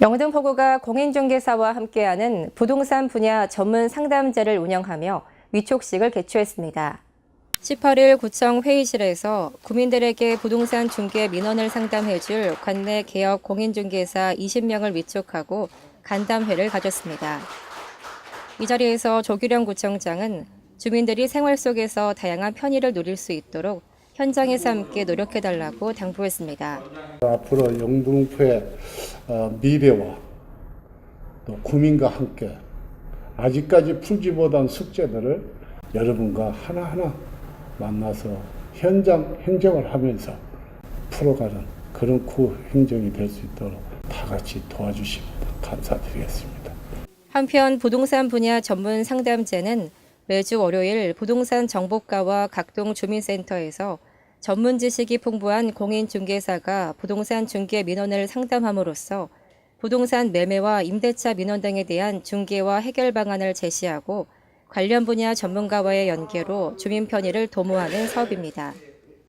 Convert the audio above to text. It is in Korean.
영등포구가 공인중개사와 함께하는 부동산 분야 전문 상담제를 운영하며 위촉식을 개최했습니다. 18일 구청 회의실에서 구민들에게 부동산 중개 민원을 상담해줄 관내 개업 공인중개사 20명을 위촉하고 간담회를 가졌습니다. 이 자리에서 조규령 구청장은 주민들이 생활 속에서 다양한 편의를 누릴 수 있도록 현장에서 함께 노력해달라고 당부했습니다. 앞으로 영등포의 어, 미래와 또 구민과 함께 아직까지 풀지 못한 숙제들을 여러분과 하나하나 만나서 현장 행정을 하면서 풀어가는 그런 구 행정이 될 수 있도록 다 같이 도와주시면 감사드리겠습니다. 한편 부동산 분야 전문 상담제는 매주 월요일 부동산 정보과와 각동 주민센터에서 전문 지식이 풍부한 공인중개사가 부동산 중개 민원을 상담함으로써 부동산 매매와 임대차 민원 등에 대한 중개와 해결 방안을 제시하고 관련 분야 전문가와의 연계로 주민 편의를 도모하는 사업입니다.